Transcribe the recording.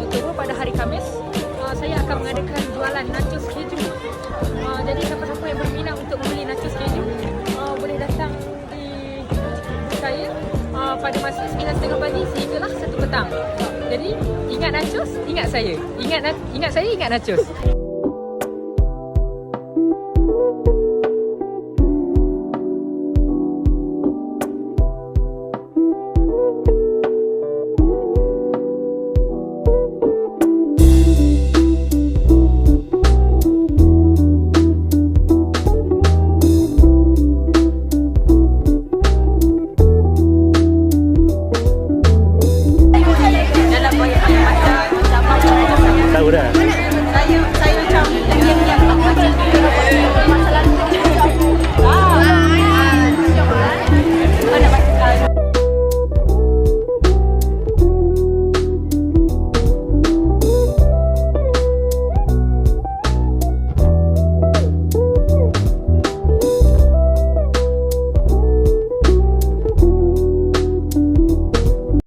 Oktober pada hari Khamis uh, saya akan mengadakan jualan nachos keju. Uh, jadi siapa-siapa yang berminat untuk membeli nachos keju uh, boleh datang di saya uh, pada masa 9.30 pagi sehinggalah 1 petang. Jadi ingat nachos, ingat saya. Ingat ingat saya, ingat nachos.